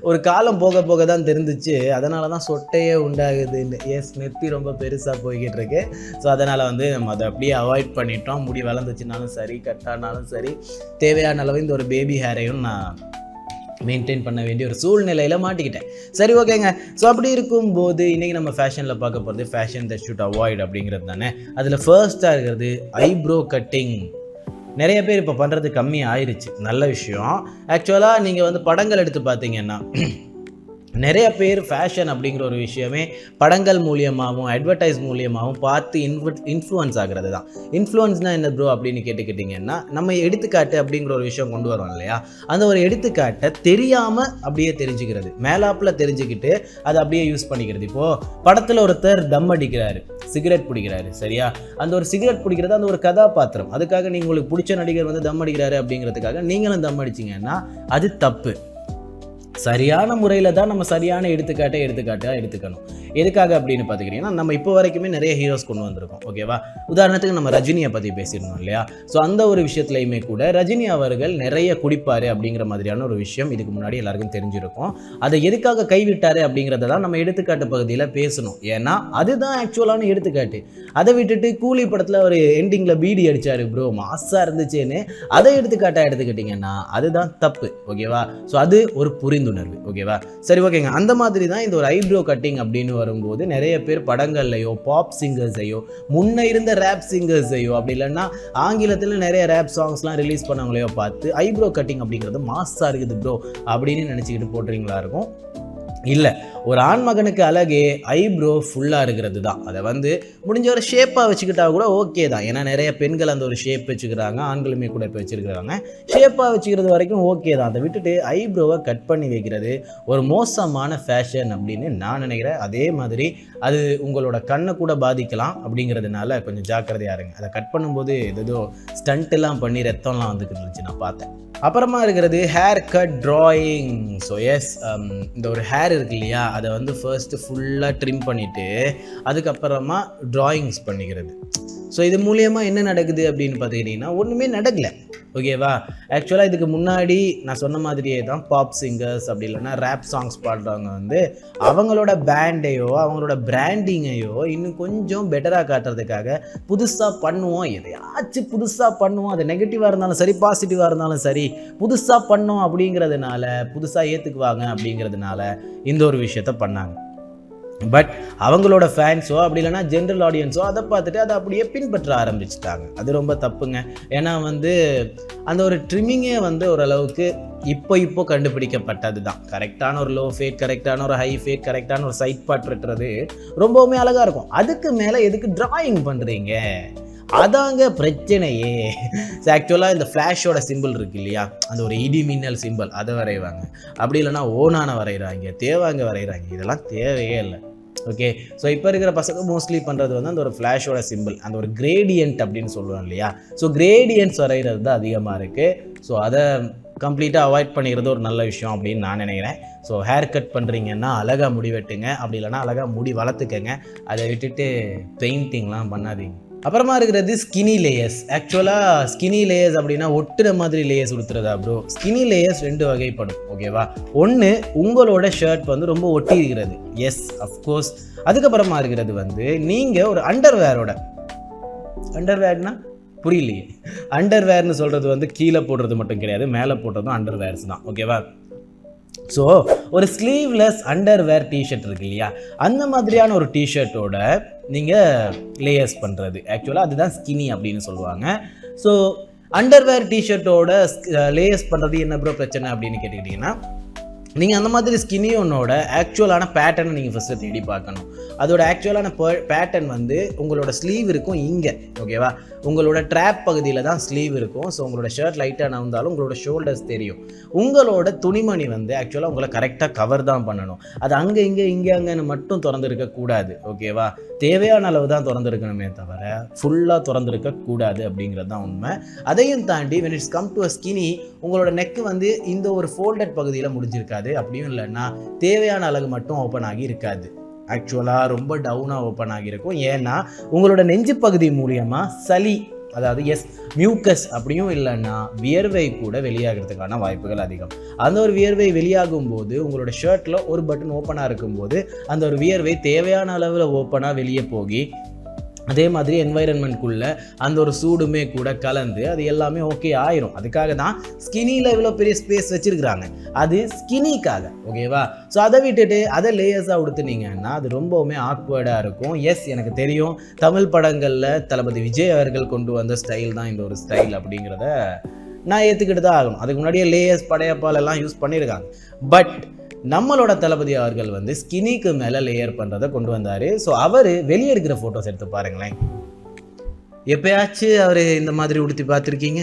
ஒரு காலம் போக போக தான் தெரிஞ்சிச்சு. அதனால தான் சொட்டையே உண்டாகுதுன்னு எஸ் நெத்தி ரொம்ப பெருசாக போய்கிட்டு இருக்கு. ஸோ அதனால் வந்து நம்ம அதை அப்படியே அவாய்ட் பண்ணிட்டோம். முடி வளர்ந்துச்சுனாலும் சரி கட்டானாலும் சரி தேவையான அளவு இந்த ஒரு பேபி ஹேரையும் நான் மெயின்டைன் பண்ண வேண்டிய ஒரு சூழ்நிலையில் மாட்டிக்கிட்டேன். சரி ஓகேங்க. ஸோ அப்படி இருக்கும்போது இன்றைக்கி நம்ம ஃபேஷனில் பார்க்க போகிறது ஃபேஷன் த ஷூட் அவாய்ட் அப்படிங்கிறது தானே? அதில் ஃபர்ஸ்ட்டாக இருக்கிறது ஐப்ரோ கட்டிங் நிறைய பேர் இப்போ பண்ணுறது கம்மி ஆயிடுச்சு நல்ல விஷயம். ஆக்சுவலாக நீங்கள் வந்து படங்கள் எடுத்து பார்த்தீங்கன்னா நிறைய பேர் ஃபேஷன் அப்படிங்கிற ஒரு விஷயமே படங்கள் மூலியமாகவும் அட்வர்டைஸ் மூலியமாகவும் பார்த்து இன்ஃபு இன்ஃப்ளூயன்ஸ் ஆகிறது தான். இன்ஃப்ளூயன்ஸ்னால் என்ன ப்ரோ அப்படின்னு கேட்டுக்கிட்டிங்கன்னா நம்ம எடுத்துக்காட்டு அப்படிங்கிற ஒரு விஷயம் கொண்டு வரோம் இல்லையா? அந்த ஒரு எடுத்துக்காட்டை தெரியாமல் அப்படியே தெரிஞ்சுக்கிறது. மேலாப்பில் தெரிஞ்சுக்கிட்டு அதை அப்படியே யூஸ் பண்ணிக்கிறது. இப்போது படத்தில் ஒருத்தர் தம் அடிக்கிறாரு சிகரெட் பிடிக்கிறாரு சரியா? அந்த ஒரு சிகரெட் பிடிக்கிறது அந்த ஒரு கதாபாத்திரம். அதுக்காக நீங்கள் உங்களுக்கு பிடிச்ச நடிகர் வந்து தம் அடிக்கிறாரு அப்படிங்கிறதுக்காக நீங்களும் தம் அடிச்சிங்கன்னா அது தப்பு. சரியான முறையில் தான் நம்ம சரியான எடுத்துக்காட்டை எடுத்துக்காட்டாக எடுத்துக்கணும். எதுக்காக அப்படின்னு பார்த்துக்கிட்டிங்கன்னா நம்ம இப்போ வரைக்குமே நிறைய ஹீரோஸ் கொண்டு வந்திருக்கோம். ஓகேவா உதாரணத்துக்கு நம்ம ரஜினியை பற்றி பேசியிருந்தோம் இல்லையா? ஸோ அந்த ஒரு விஷயத்துலையுமே கூட ரஜினி அவர்கள் நிறைய குடிப்பார் அப்படிங்கிற மாதிரியான ஒரு விஷயம் இதுக்கு முன்னாடி எல்லாருக்கும் தெரிஞ்சிருக்கும். அதை எதுக்காக கைவிட்டார் அப்படிங்கிறத தான் நம்ம எடுத்துக்காட்டு பகுதியில் பேசணும். ஏன்னா அதுதான் ஆக்சுவலான எடுத்துக்காட்டு. அதை விட்டுட்டு கூலி படத்தில் ஒரு எண்டிங்கில் பீடி அடித்தார் ப்ரோ மாசாக இருந்துச்சேன்னு அதை எடுத்துக்காட்டாக எடுத்துக்கிட்டிங்கன்னா அதுதான் தப்பு. ஓகேவா ஸோ அது ஒரு புரிந்துணர்வு. ஓகேவா சரி ஓகேங்க அந்த மாதிரி தான் இந்த ஒரு ஐப்ரோ கட்டிங் அப்படின்னு வரும்போது நிறைய பேர் படங்கள்லையோ பாப் சிங்கர்ஸையோ முன்ன இருந்த ரேப் சிங்கர்ஸையோ அப்படி இல்லைன்னா ஆங்கிலத்தில் நிறைய ரேப் சாங்ஸ்லாம் ரிலீஸ் பண்ணவங்களையோ பார்த்து ஐப்ரோ கட்டிங் அப்படிங்கிறது மாஸாக இருக்குது ப்ரோ அப்படின்னு நினச்சிக்கிட்டு போடுறீங்களா இருக்கும்? இல்லை ஒரு ஆண்மகனுக்கு அழகே ஐப்ரோ ஃபுல்லாக இருக்கிறது தான் அதை வந்து முடிஞ்ச ஒரு ஷேப்பாக வச்சுக்கிட்டா கூட ஓகே தான். ஏன்னா நிறைய பெண்கள் அந்த ஒரு ஷேப் வச்சுக்கிறாங்க ஆண்களுமே கூட இப்போ வச்சுருக்கிறாங்க. ஷேப்பாக வச்சுக்கிறது வரைக்கும் ஓகே தான். அதை விட்டுட்டு ஐப்ரோவை கட் பண்ணி வைக்கிறது ஒரு மோசமான ஃபேஷன் அப்படின்னு நான் நினைக்கிறேன். அதே மாதிரி அது உங்களோட கண்ணை கூட பாதிக்கலாம் அப்படிங்கிறதுனால கொஞ்சம் ஜாக்கிரதையா இருங்க. அதை கட் பண்ணும்போது ஏதோ ஸ்டண்ட்டெல்லாம் பண்ணி ரத்தம்லாம் வந்துக்கிட்டு இருந்துச்சு நான் பார்த்தேன். அப்புறமா இருக்கிறது hair cut drawing so yes இந்த ஒரு ஹேர் இருக்கு இல்லையா அதை வந்து ஃபர்ஸ்ட்டு ஃபுல்லாக ட்ரிம் பண்ணிவிட்டு அதுக்கப்புறமா ட்ராயிங்ஸ் பண்ணிக்கிறது. ஸோ இது மூலியமாக என்ன நடக்குது அப்படின்னு பார்த்துக்கிட்டிங்கன்னா ஒன்றுமே நடக்கலை. ஓகேவா ஆக்சுவலாக இதுக்கு முன்னாடி நான் சொன்ன மாதிரியே தான் பாப் சிங்கர்ஸ் அப்படி இல்லைன்னா ரேப் சாங்ஸ் பாடுறவங்க வந்து அவங்களோட பேண்டையோ அவங்களோட பிராண்டிங்கையோ இன்னும் கொஞ்சம் பெட்டராக காட்டுறதுக்காக புதுசாக பண்ணுவோம். எதையாச்சும் புதுசாக பண்ணுவோம். அது நெகட்டிவாக இருந்தாலும் சரி பாசிட்டிவாக இருந்தாலும் சரி புதுசாக பண்ணோம் அப்படிங்கிறதுனால புதுசாக ஏற்றுக்குவாங்க அப்படிங்கிறதுனால இந்த ஒரு விஷயத்த பண்ணாங்க. பட் அவங்களோட ஃபேன்ஸோ அப்படி இல்லைன்னா ஜென்ரல் ஆடியன்ஸோ அதை பார்த்துட்டு அதை அப்படியே பின்பற்ற ஆரம்பிச்சிட்டாங்க. அது ரொம்ப தப்புங்க. ஏன்னா வந்து அந்த ஒரு ட்ரிம்மிங்கே வந்து ஓரளவுக்கு இப்போ இப்போ கண்டுபிடிக்கப்பட்டது தான் கரெக்டான ஒரு லோ ஃபேட் கரெக்டான ஒரு ஹை ஃபேட் கரெக்டான ஒரு சைட் பாட் வெட்டுறது ரொம்பவுமே அழகாக இருக்கும். அதுக்கு மேலே எதுக்கு ட்ராயிங் பண்ணுறீங்க அதாங்க பிரச்சனையே. ஆக்சுவலாக இந்த ஃப்ளாஷோட சிம்பிள் இருக்கு இல்லையா? அந்த ஒரு இடி மின்னல் சிம்பிள் அதை வரைவாங்க. அப்படி இல்லைன்னா ஓனான வரைகிறாங்க தேவாங்க வரைகிறாங்க. இதெல்லாம் தேவையே இல்லை. ஓகே ஸோ இப்போ இருக்கிற பசங்க மோஸ்ட்லி பண்ணுறது வந்து அந்த ஒரு ஃப்ளாஷோட சிம்பிள் அந்த ஒரு கிரேடியன்ட் அப்படின்னு சொல்லுவோம் இல்லையா? ஸோ கிரேடியன்ட்ஸ் வரைகிறது தான் அதிகமாக இருக்குது ஸோ அதை கம்ப்ளீட்டாக அவாய்ட் பண்ணிக்கிறது ஒரு நல்ல விஷயம் அப்படின்னு நான் நினைக்கிறேன். ஸோ ஹேர் கட் பண்ணுறீங்கன்னா அழகாக முடி வெட்டுங்க. அப்படி இல்லைன்னா அழகாக முடி வளர்த்துக்கங்க. அதை விட்டுட்டு பெயிண்டிங்லாம் பண்ணாதீங்க. அப்புறமா இருக்கிறது ஸ்கினி லேயர்ஸ் ஆக்சுவலாக ஸ்கினி லேயர்ஸ் அப்படின்னா ஒட்டுற மாதிரி லேயர்ஸ் கொடுத்துருதா ப்ரோ ஸ்கினி லேயர்ஸ் ரெண்டு வகைப்படும் ஓகேவா ஒன்று உங்களோட ஷர்ட் வந்து ரொம்ப ஒட்டி இருக்கிறது. எஸ் அஃப்கோர்ஸ் அதுக்கப்புறமா இருக்கிறது வந்து நீங்கள் ஒரு அண்டர்வேரோட அண்டர்வேர்னா புரியலையே. அண்டர்வேர்னு சொல்கிறது வந்து கீழே போடுறது மட்டும் கிடையாது மேலே போடுறதும் அண்டர்வேர்ஸ் தான் ஓகேவா ஸோ ஒரு ஸ்லீவ்லெஸ் அண்டர்வேர் டிஷர்ட் இருக்கு இல்லையா? அந்த மாதிரியான ஒரு டிஷர்ட்டோட நீங்கள் லேயர்ஸ் பண்ணுறது ஆக்சுவலாக அதுதான் ஸ்கினி அப்படின்னு சொல்லுவாங்க. ஸோ அண்டர்வேர் டிஷர்ட்டோட லேயர்ஸ் பண்ணுறது என்ன ப்ரோ பிரச்சனை அப்படின்னு கேட்டுக்கிட்டிங்கன்னா நீங்கள் அந்த மாதிரி ஸ்கினி ஒன்னோட ஆக்சுவலான பேட்டர்னை நீங்கள் ஃபஸ்ட்டு தேடி பார்க்கணும். அதோட ஆக்சுவலான பேட்டர்ன் வந்து உங்களோட ஸ்லீவ் இருக்கும் இங்கே. ஓகேவா உங்களோட ட்ராப் பகுதியில் தான் ஸ்லீவ் இருக்கும். ஸோ உங்களோட ஷர்ட் லைட்டாக நவந்தாலும் உங்களோட ஷோல்டர்ஸ் தெரியும். உங்களோட துணிமணி வந்து ஆக்சுவலாக உங்களை கரெக்டாக கவர் தான் பண்ணணும். அது அங்கே இங்கே இங்கே அங்கேன்னு மட்டும் திறந்துருக்கக்கூடாது ஓகேவா தேவையான அளவு தான் திறந்துருக்கணுமே தவிர ஃபுல்லாக திறந்துருக்க கூடாது அப்படிங்கிறது தான் உண்மை. அதையும் தாண்டி when it's come to a skinny உங்களோட நெக்கு வந்து இந்த ஒரு ஃபோல்டட் பகுதியில் முடிஞ்சிருக்காது. அப்படியும் இல்லைன்னா தேவையான அளவு மட்டும் ஓப்பன் ஆகி இருக்காது. ஆக்சுவலாக ரொம்ப டவுனாக ஓப்பன் ஆகியிருக்கும். ஏன்னா உங்களோட நெஞ்சு பகுதி மூலியமாக சளி அதாவது எஸ் மியூக்கஸ் அப்படியும் இல்லைன்னா வியர்வை கூட வெளியாகிறதுக்கான வாய்ப்புகள் அதிகம். அந்த ஒரு வியர்வை வெளியாகும் போது உங்களோட ஷர்ட்டில் ஒரு பட்டன் ஓப்பனாக இருக்கும்போது அந்த ஒரு வியர்வை தேவையான அளவில் ஓப்பனாக வெளியே போகி அதே மாதிரி என்வைரன்மெண்ட்குள்ளே அந்த ஒரு சூடுமே கூட கலந்து அது எல்லாமே ஓகே ஆயிரும். அதுக்காக தான் ஸ்கினியில் இவ்வளோ பெரிய ஸ்பேஸ் வச்சுருக்குறாங்க. அது ஸ்கினிக்காக ஓகேவா ஸோ அதை விட்டுட்டு அதை லேயர்ஸாக உடுத்துனீங்கன்னா அது ரொம்பவுமே ஆக்வர்டாக இருக்கும். எஸ் எனக்கு தெரியும். தமிழ் படங்களில் தளபதி விஜய் அவர்கள் கொண்டு வந்த ஸ்டைல் தான் இந்த ஒரு ஸ்டைல் அப்படிங்கிறத நான் ஏற்றுக்கிட்டு தான் ஆகணும். அதுக்கு முன்னாடியே லேயர்ஸ் படையப்பாலெல்லாம் யூஸ் பண்ணியிருக்காங்க. பட் நம்மளோட தளபதி அவர்கள் வந்து ஸ்கினிக்கு மேலே லேயர் பண்ணுறதை கொண்டு வந்தார். ஸோ அவர் வெளியே இருக்கிற ஃபோட்டோஸ் எடுத்து பாருங்களேன். எப்பயாச்சும் அவர் இந்த மாதிரி உடுத்தி பார்த்துருக்கீங்க?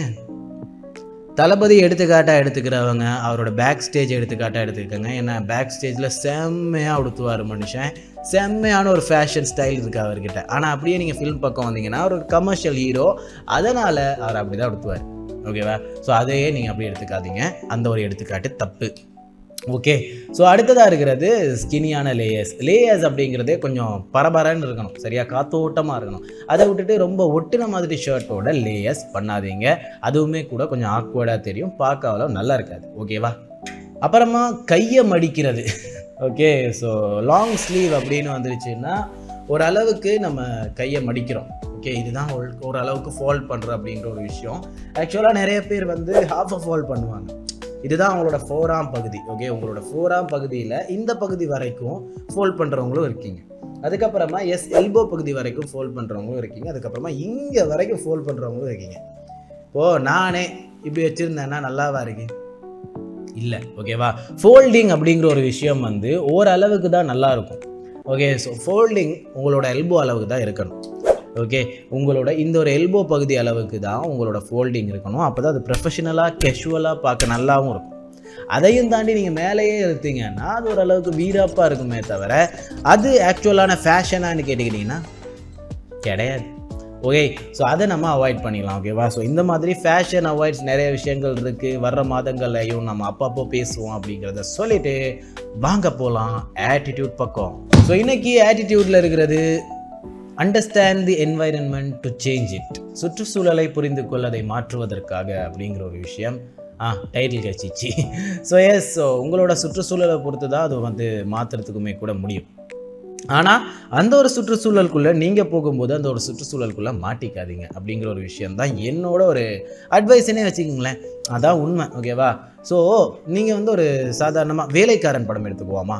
தளபதி எடுத்துக்காட்டாக எடுத்துக்கிறவங்க அவரோட பேக் ஸ்டேஜ் எடுத்துக்காட்டாக எடுத்துக்கோங்க. ஏன்னா பேக் ஸ்டேஜில் செம்மையாக உடுத்துவார் மனுஷன். செம்மையான ஒரு ஃபேஷன் ஸ்டைல் இருக்குது அவர்கிட்ட. ஆனால் அப்படியே நீங்கள் ஃபிலிம் பக்கம் வந்தீங்கன்னா அவர் ஒரு கமர்ஷியல் ஹீரோ அதனால் அவர் அப்படி தான் உடுத்துவார் ஓகேவா ஸோ அதையே நீங்கள் அப்படி எடுத்துக்காதீங்க. அந்த ஒரு எடுத்துக்காட்டு தப்பு. ஓகே ஸோ அடுத்ததாக இருக்கிறது ஸ்கினியான லேயர்ஸ் லேயர்ஸ் அப்படிங்கிறதே கொஞ்சம் பரபரன்னு இருக்கணும். சரியாக காத்தோட்டமாக இருக்கணும். அதை விட்டுட்டு ரொம்ப ஒட்டின மாதிரி ஷர்ட்டோட லேயர்ஸ் பண்ணாதீங்க. அதுவுமே கூட கொஞ்சம் ஆக்வர்டாக தெரியும். பார்க்க அவ்வளோ நல்லா இருக்காது. ஓகேவா அப்புறமா கையை மடிக்கிறது. ஓகே ஸோ லாங் ஸ்லீவ் அப்படின்னு வந்துருச்சுன்னா ஓரளவுக்கு நம்ம கையை மடிக்கிறோம். ஓகே இதுதான் ஓரளவுக்கு ஃபால்ட் பண்ணுற அப்படிங்கிற ஒரு விஷயம். ஆக்சுவலாக நிறைய பேர் வந்து ஹாஃப் ஃபால் பண்ணுவாங்க. இதுதான் அவங்களோட ஃபோராம் பகுதி ஓகே உங்களோட ஃபோராம் பகுதியில் இந்த பகுதி வரைக்கும் ஃபோல்ட் பண்ணுறவங்களும் இருக்கீங்க. அதுக்கப்புறமா எஸ் எல்போ பகுதி வரைக்கும் ஃபோல்ட் பண்ணுறவங்களும் இருக்கீங்க. அதுக்கப்புறமா இங்கே வரைக்கும் ஃபோல்ட் பண்ணுறவங்களும் இருக்கீங்க. இப்போது நானே இப்படி வச்சுருந்தேன்னா நல்லாவா இருக்கு? இல்லை ஓகேவா ஃபோல்டிங் அப்படிங்கிற ஒரு விஷயம் வந்து ஓரளவுக்கு தான் நல்லாயிருக்கும் ஓகே ஸோ ஃபோல்டிங் உங்களோட எல்போ அளவுக்கு தான் இருக்கணும். ஓகே உங்களோட இந்த ஒரு எல்போ பகுதி அளவுக்கு தான் உங்களோட ஃபோல்டிங் இருக்கணும். அப்போ தான் அது ப்ரொஃபஷனலாக கெஷுவலாக பார்க்க நல்லாவும் இருக்கும். அதையும் தாண்டி நீங்கள் மேலேயே இருந்தீங்கன்னா அது ஓரளவுக்கு வீராப்பாக இருக்குமே தவிர அது ஆக்சுவலான ஃபேஷனானு கேட்டுக்கிட்டிங்கன்னா கிடையாது. ஓகே ஸோ அதை நம்ம அவாய்ட் பண்ணிடலாம் ஓகேவா ஸோ இந்த மாதிரி ஃபேஷன் அவாய்ட்ஸ் நிறைய விஷயங்கள் இருக்குது வர்ற மாதங்கள்லையும் நம்ம அப்பப்போ பேசுவோம் அப்படிங்கிறத சொல்லிவிட்டு வாங்க போகலாம் ஆட்டிடியூட் பக்கம். ஸோ இன்னைக்கு ஆட்டிடியூட்டில் இருக்கிறது understand the environment to change it சுற்றுச்சூழலை புரிந்து கொள்ள அதை மாற்றுவதற்காக அப்படிங்கிற ஒரு விஷயம். ஆ டைட்டில் கட்சிச்சு ஸோ எஸ் ஸோ உங்களோட சுற்றுச்சூழலை பொறுத்து தான் அது வந்து மாற்றுறதுக்குமே கூட முடியும். ஆனால் அந்த ஒரு சுற்றுச்சூழலுக்குள்ளே நீங்கள் போகும்போது அந்த ஒரு சுற்றுச்சூழலுக்குள்ளே மாட்டிக்காதீங்க அப்படிங்கிற ஒரு விஷயம் தான் என்னோட ஒரு அட்வைஸ்னே வச்சுக்கோங்களேன். அதான் உண்மை ஓகேவா ஸோ நீங்கள் வந்து ஒரு சாதாரணமாக வேலைக்காரன் படம் எடுத்துக்குவோமா?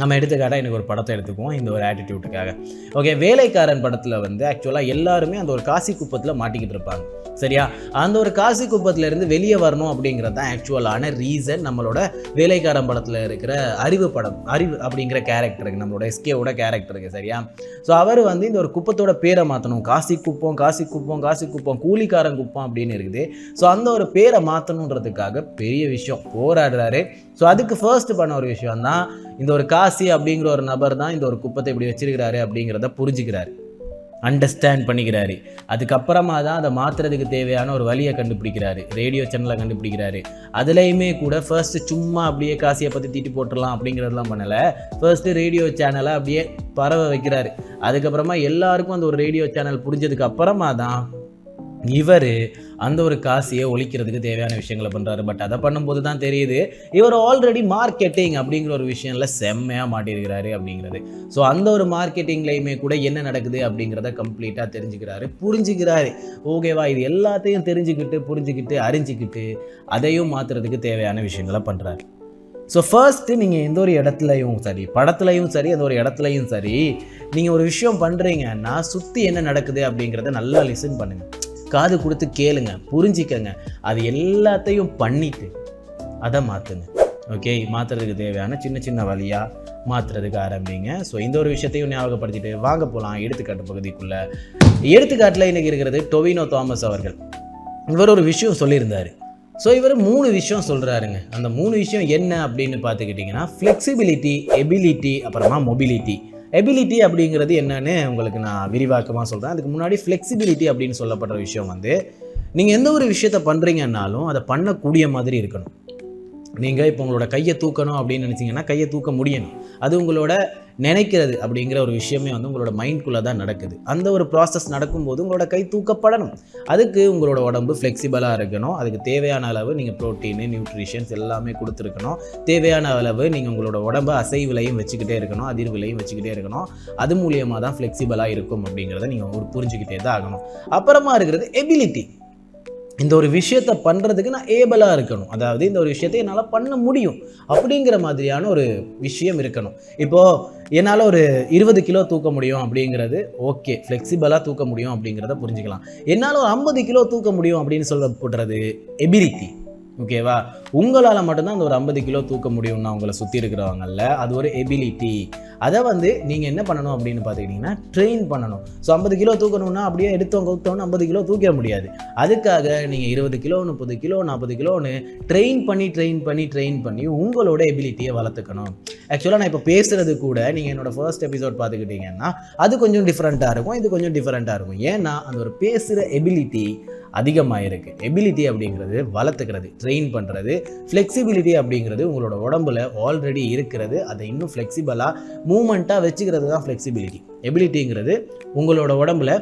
நம்ம எடுத்துக்காட்டாக எனக்கு ஒரு படத்தை எடுத்துக்குவோம். இந்த ஒரு ஆட்டிடியூட்டுக்காக ஓகே வேலைக்காரன் படத்தில் வந்து ஆக்சுவலாக எல்லாருமே அந்த ஒரு காசி குப்பத்தில் மாட்டிக்கிட்டு இருப்பாங்க. சரியா? அந்த ஒரு காசி குப்பத்திலேருந்து வெளியே வரணும் அப்படிங்கிறது தான் ஆக்சுவலான ரீசன் நம்மளோட வேலைக்காரன் படத்தில் இருக்கிற அறிவு படம் அறிவு அப்படிங்கிற கேரக்டருக்கு நம்மளோட எஸ்கேவோட கேரக்டருக்கு சரியா? ஸோ அவர் வந்து இந்த ஒரு குப்பத்தோட பேரை மாற்றணும் காசி குப்பம் காசி குப்பம் காசி குப்பம் கூலிக்காரன் குப்பம் அப்படின்னு இருக்குது. ஸோ அந்த ஒரு பேரை மாற்றணுன்றதுக்காக பெரிய விஷயம். போராடுறாரு. ஸோ அதுக்கு ஃபர்ஸ்ட் பண்ண ஒரு விஷயம் தான் இந்த ஒரு காசி அப்படிங்கிற ஒரு நபர் தான் இந்த ஒரு குப்பத்தை இப்படி வச்சிருக்கிறாரு அப்படிங்கிறத புரிஞ்சுக்கிறாரு. அண்டர்ஸ்டாண்ட் பண்ணிக்கிறாரு. அதுக்கப்புறமா தான் அதை மாற்றுறதுக்கு தேவையான ஒரு வழியை கண்டுபிடிக்கிறாரு. ரேடியோ சேனலை கண்டுபிடிக்கிறாரு. அதுலேயுமே கூட ஃபர்ஸ்ட் சும்மா அப்படியே காசியை பற்றி தீட்டி போட்டுடலாம் அப்படிங்கிறதெல்லாம் பண்ணலை. ஃபர்ஸ்ட்டு ரேடியோ சேனலை அப்படியே பரவ வைக்கிறாரு. அதுக்கப்புறமா எல்லாருக்கும் அந்த ஒரு ரேடியோ சேனல் புரிஞ்சதுக்கு அப்புறமா தான் இவர் அந்த ஒரு காசியை ஒழிக்கிறதுக்கு தேவையான விஷயங்களை பண்ணுறாரு பட் அதை பண்ணும்போது தான் தெரியுது இவர் ஆல்ரெடி மார்க்கெட்டிங் அப்படிங்கிற ஒரு விஷயம்ல செம்மையாக மாட்டியிருக்கிறாரு அப்படிங்கிறது. ஸோ அந்த ஒரு மார்க்கெட்டிங்லேயுமே கூட என்ன நடக்குது அப்படிங்கிறத கம்ப்ளீட்டாக தெரிஞ்சுக்கிறாரு புரிஞ்சுக்கிறாரு. ஓகேவா இது எல்லாத்தையும் தெரிஞ்சுக்கிட்டு புரிஞ்சுக்கிட்டு அறிஞ்சிக்கிட்டு அதையும் மாற்றுறதுக்கு தேவையான விஷயங்களை பண்ணுறாரு ஸோ ஃபர்ஸ்ட்டு நீங்கள் எந்த ஒரு இடத்துலையும் சரி படத்துலையும் சரி அந்த ஒரு இடத்துலையும் சரி நீங்கள் ஒரு விஷயம் பண்ணுறீங்கன்னா சுற்றி என்ன நடக்குது அப்படிங்கிறத நல்லா லிசன் பண்ணுங்கள் காது கொடுத்து கேளுங்க புரிஞ்சிக்கங்க. அது எல்லாத்தையும் பண்ணிட்டு அதை மாற்றுங்க ஓகே மாற்றுறதுக்கு தேவையான சின்ன சின்ன வழியாக மாற்றுறதுக்கு ஆரம்பிங்க. ஸோ இந்த ஒரு விஷயத்தையும் ஞாபகப்படுத்திட்டு வாங்க போகலாம் எடுத்துக்காட்டு பகுதிக்குள்ளே. எடுத்துக்காட்டில் இன்னைக்கு இருக்கிறது டொவினோ தாமஸ் அவர்கள். இவர் ஒரு விஷயம் சொல்லியிருந்தார். ஸோ இவர் மூணு விஷயம் சொல்கிறாருங்க அந்த மூணு விஷயம் என்ன அப்படின்னு பார்த்துக்கிட்டிங்கன்னா ஃப்ளெக்சிபிலிட்டி எபிலிட்டி அப்புறமா மொபிலிட்டி எபிலிட்டி அப்படிங்கிறது என்னன்னு உங்களுக்கு நான் விரிவாக்கமாக சொல்கிறேன் அதுக்கு முன்னாடி ஃப்ளெக்சிபிலிட்டி அப்படின்னு சொல்லப்படுற விஷயம் வந்து நீங்கள் எந்த ஒரு விஷயத்த பண்ணுறீங்கன்னாலும் அதை பண்ணக்கூடிய மாதிரி இருக்கணும். நீங்கள் இப்போ உங்களோட கையை தூக்கணும் அப்படின்னு நினச்சிங்கன்னா கையை தூக்க முடியணும். அது உங்களோட நினைக்கிறது அப்படிங்கிற ஒரு விஷயமே வந்து உங்களோட மைண்ட்குள்ளே தான் நடக்குது. அந்த ஒரு ப்ராசஸ் நடக்கும்போது உங்களோட கை தூக்கப்படணும். அதுக்கு உங்களோட உடம்பு ஃப்ளெக்சிபிளாக இருக்கணும். அதுக்கு தேவையான அளவு நீங்கள் ப்ரோட்டீனு நியூட்ரிஷன்ஸ் எல்லாமே கொடுத்துருக்கணும். தேவையான அளவு நீங்கள் உங்களோட உடம்பை அசைவிலையும் வச்சுக்கிட்டே இருக்கணும் அதிர்விலையும் வச்சுக்கிட்டே இருக்கணும். அது மூலியமாக தான் ஃப்ளெக்சிபிளாக இருக்கும் அப்படிங்கிறத நீங்கள் ஒரு புரிஞ்சுக்கிட்டே தான் ஆகணும். அப்புறமா இருக்கிறது எபிலிட்டி இந்த ஒரு விஷயத்தை பண்ணுறதுக்கு நான் ஏபிளாக இருக்கணும். அதாவது இந்த ஒரு விஷயத்தை என்னால் பண்ண முடியும். அப்படிங்கிற மாதிரியான ஒரு விஷயம் இருக்கணும். இப்போது என்னால் ஒரு இருபது கிலோ தூக்க முடியும் அப்படிங்கிறது ஓகே. ஃப்ளெக்சிபிளாக தூக்க முடியும் அப்படிங்கிறத புரிஞ்சுக்கலாம். என்னால் ஒரு ஐம்பது கிலோ தூக்க முடியும் அப்படின்னு சொல்ல போடுறது எபிலிட்டி. ஓகேவா உங்களால் மட்டும்தான் அந்த ஒரு ஐம்பது கிலோ தூக்க முடியும்னா உங்களை சுற்றி இருக்கிறவங்கள அது ஒரு எபிலிட்டி அதை வந்து நீங்கள் என்ன பண்ணணும் அப்படின்னு பார்த்துக்கிட்டிங்கன்னா ட்ரெயின் பண்ணணும். ஸோ ஐம்பது கிலோ தூக்கணும்னா அப்படியே எடுத்தோம் கொடுத்தோன்னு ஐம்பது கிலோ தூக்க முடியாது. அதுக்காக நீங்கள் இருபது கிலோ முப்பது கிலோ நாற்பது கிலோன்னு ட்ரெயின் பண்ணி ட்ரெயின் பண்ணி ட்ரெயின் பண்ணி உங்களோட எபிலிட்டியை வளர்த்துக்கணும். ஆக்சுவலாக நான் இப்போ பேசுகிறது கூட நீங்கள் என்னோடய ஃபர்ஸ்ட் எபிசோட் பார்த்துக்கிட்டிங்கன்னா அது கொஞ்சம் டிஃப்ரெண்ட்டாக இருக்கும் இது கொஞ்சம் டிஃப்ரெண்ட்டாக இருக்கும். ஏன்னா அந்த ஒரு பேசுகிற எபிலிட்டி அதிகமாக இருக்குது எபிலிட்டி அப்படிங்கிறது வளர்த்துக்கிறது ட்ரெயின் பண்ணுறது ஃப்ளெக்சிபிலிட்டி அப்படிங்கிறது உங்களோட உடம்புல ஆல்ரெடி இருக்கிறது. அதை இன்னும் ஃப்ளெக்சிபிளாக மூமெண்ட்டாக வச்சுக்கிறது தான் ஃப்ளெக்சிபிலிட்டி எபிலிட்டிங்கிறது உங்களோட உடம்புல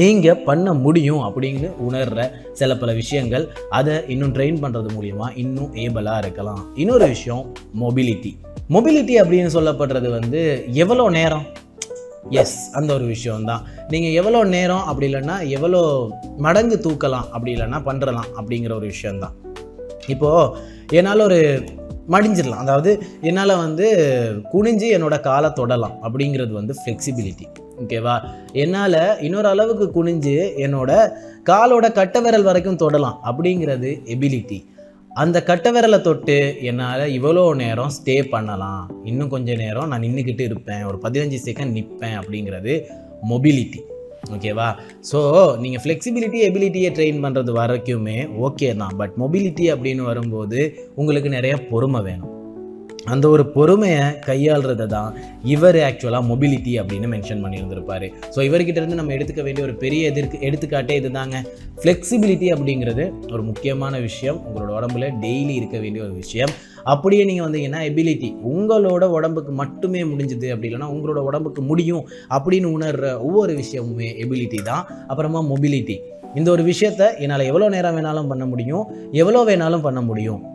நீங்கள் பண்ண முடியும் அப்படின்னு உணர்கிற சில பல விஷயங்கள். அதை இன்னும் ட்ரெயின் பண்ணுறது மூலியமாக இன்னும் ஏபிளாக இருக்கலாம். இன்னொரு விஷயம் மொபிலிட்டி மொபிலிட்டி அப்படின்னு சொல்லப்படுறது வந்து எவ்வளோ நேரம்? எஸ் அந்த ஒரு விஷயம்தான். நீங்கள் எவ்வளோ நேரம் அப்படி இல்லைன்னா எவ்வளோ மடங்கு தூக்கலாம் அப்படி இல்லைன்னா பண்ணுறலாம் அப்படிங்கிற ஒரு விஷயந்தான் இப்போது என்னால் ஒரு மடிஞ்சிடலாம். அதாவது என்னால் வந்து குனிஞ்சு என்னோட காலை தொடலாம் அப்படிங்கிறது வந்து ஃப்ளெக்சிபிலிட்டி ஓகேவா என்னால் இன்னொரு அளவுக்கு குனிஞ்சு என்னோட காலோட கட்ட விரல் வரைக்கும் தொடலாம் அப்படிங்கிறது எபிலிட்டி அந்த கட்ட விரலை தொட்டு என்னால் இவ்வளோ நேரம் ஸ்டே பண்ணலாம். இன்னும் கொஞ்சம் நேரம் நான் நின்றுக்கிட்டு இருப்பேன். ஒரு பதினஞ்சு செகண்ட் நிற்பேன் அப்படிங்கிறது மொபிலிட்டி ஓகேவா ஸோ நீங்கள் ஃப்ளெக்சிபிலிட்டி எபிலிட்டியை ட்ரெயின் பண்ணுறது வரைக்குமே ஓகே தான். பட் மொபிலிட்டி அப்படின்னு வரும்போது உங்களுக்கு நிறைய பொறுமை வேணும். அந்த ஒரு பொறுமையை கையாளுறதை தான் இவர் ஆக்சுவலாக மொபிலிட்டி அப்படின்னு மென்ஷன் பண்ணியிருந்திருப்பாரு. ஸோ இவர்கிட்ட இருந்து நம்ம எடுத்துக்க வேண்டிய ஒரு பெரிய எதிர்க்கு எடுத்துக்காட்டே இதுதாங்க. ஃப்ளெக்சிபிலிட்டி அப்படிங்கிறது ஒரு முக்கியமான விஷயம். உங்களோட உடம்புல டெய்லி இருக்க வேண்டிய ஒரு விஷயம். அப்படியே நீங்கள் வந்தீங்கன்னா எபிலிட்டி உங்களோட உடம்புக்கு மட்டுமே முடிஞ்சுது அப்படி இல்லைன்னா உங்களோட உடம்புக்கு முடியும் அப்படின்னு உணர்கிற ஒவ்வொரு விஷயமுமே எபிலிட்டி தான். அப்புறமா மொபிலிட்டி இந்த ஒரு விஷயத்த என்னால் எவ்வளோ நேரம் வேணாலும் பண்ண முடியும்? எவ்வளோ வேணாலும் பண்ண முடியும்?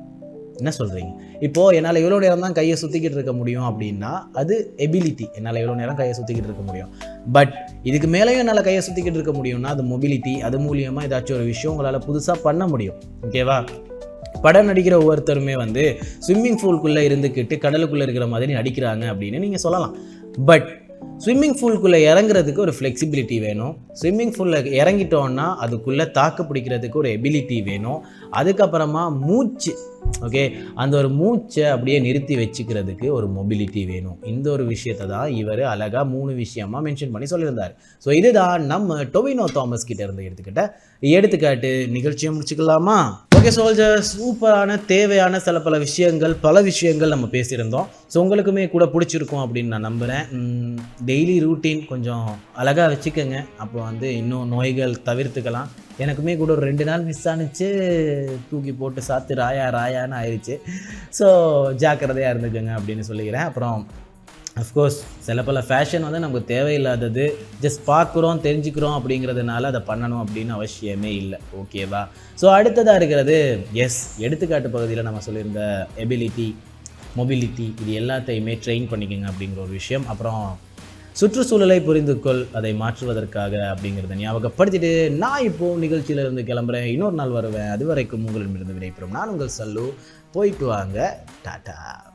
என்ன சொல்கிறீங்க இப்போது என்னால் எவ்வளோ நேரம் தான் கையை சுற்றிக்கிட்டு இருக்க முடியும் அப்படின்னா அது எபிலிட்டி என்னால் எவ்வளோ நேரம் கையை சுற்றிக்கிட்டு இருக்க முடியும்? பட் இதுக்கு மேலேயும் என்னால் கையை சுற்றிக்கிட்டு இருக்க முடியும்னா அது மொபிலிட்டி அது மூலியமாக ஏதாச்சும் ஒரு விஷயம் உங்களால் புதுசாக பண்ண முடியும். ஓகேவா படம் நடிக்கிற ஒவ்வொருத்தருமே வந்து ஸ்விம்மிங் பூல்குள்ளே இருந்துக்கிட்டு கடலுக்குள்ளே இருக்கிற மாதிரி நடிக்கிறாங்க அப்படின்னு நீங்கள் சொல்லலாம். பட் ஸ்விம்மிங் பூல்குள்ளே இறங்குறதுக்கு ஒரு ஃப்ளெக்சிபிலிட்டி வேணும். ஸ்விம்மிங் பூலில் இறங்கிட்டோன்னா அதுக்குள்ளே தாக்கு பிடிக்கிறதுக்கு ஒரு எபிலிட்டி வேணும். அதுக்கப்புறமா மூச்சு ஓகே அந்த ஒரு மூச்சை அப்படியே நிறுத்தி வச்சுக்கிறதுக்கு ஒரு மொபிலிட்டி வேணும். இந்த ஒரு விஷயத்தை தான் இவர் அழகாக மூணு விஷயமாக மென்ஷன் பண்ணி சொல்லியிருந்தார். ஸோ இதுதான் நம்ம டொவினோ தாமஸ் கிட்ட இருந்து எடுத்துக்கிட்ட எடுத்துக்காட்டு. நிகழ்ச்சியை முடிச்சுக்கலாமா? ஓகே சோல்ஜர் சூப்பரான தேவையான சில பல விஷயங்கள் பல விஷயங்கள் நம்ம பேசியிருந்தோம். ஸோ உங்களுக்குமே கூட பிடிச்சிருக்கும் அப்படின்னு நான் நம்புகிறேன் டெய்லி ரூட்டீன் கொஞ்சம் அழகாக வச்சுக்கோங்க. அப்போ வந்து இன்னும் நோய்கள் தவிர்த்துக்கலாம். எனக்குமே கூட ஒரு ரெண்டு நாள் மிஸ் ஆனிச்சு. தூக்கி போட்டு சாத்து ராயா ராயான்னு ஆயிடுச்சு ஸோ ஜாக்கிரதையாக இருந்துக்கோங்க அப்படின்னு சொல்லிக்கிறேன். அப்புறம் அஃப்கோர்ஸ் சில பல ஃபேஷன் வந்து நமக்கு தேவையில்லாதது. ஜஸ்ட் பார்க்குறோம் தெரிஞ்சுக்கிறோம் அப்படிங்கிறதுனால அதை பண்ணணும் அப்படின்னு அவசியமே இல்லை. ஓகேவா ஸோ அடுத்ததாக இருக்கிறது எஸ் எடுத்துக்காட்டு பகுதியில் நம்ம சொல்லியிருந்த எபிலிட்டி மொபிலிட்டி இது எல்லாத்தையுமே ட்ரெயின் பண்ணிக்கோங்க அப்படிங்கிற ஒரு விஷயம். அப்புறம் சுற்றுச்சூழலை புரிந்து கொள் அதை மாற்றுவதற்காக அப்படிங்கிறத ஞாபகப்படுத்திட்டு நான் இப்போ நிகழ்ச்சியில இருந்து கிளம்புறேன். இன்னொரு நாள் வருவேன். அது வரைக்கும் உங்களிடமிருந்து விடைபெறும். நான் உங்கள் சல்லு. போயிட்டு வாங்க. டாட்டா